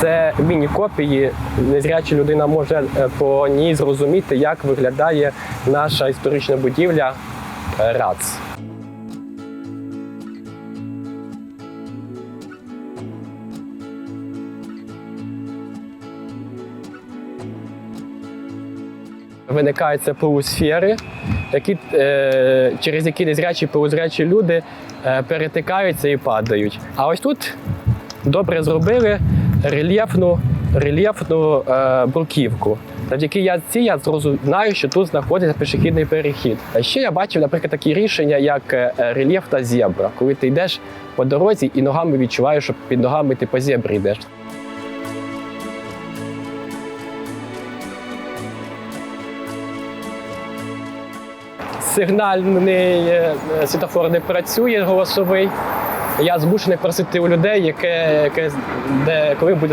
Це міні-копії. Незряча людина може е, по ній зрозуміти, як виглядає наша історична будівля е, РАЦ. Виникають це полусфери, які, е, через які незрячі полузрячі люди е, перетикаються і падають. А ось тут добре зробили рельєфну, рельєфну е, бруківку. Завдяки я цій я зрозу- знаю, що тут знаходиться пішохідний перехід. А ще я бачив, наприклад, такі рішення, як е, рельєфна зебра, коли ти йдеш по дорозі і ногами відчуваєш, що під ногами ти по зебрі йдеш. Сигнальний е, світофор не працює голосовий. Я змушений просити у людей, яке, яке де коли буде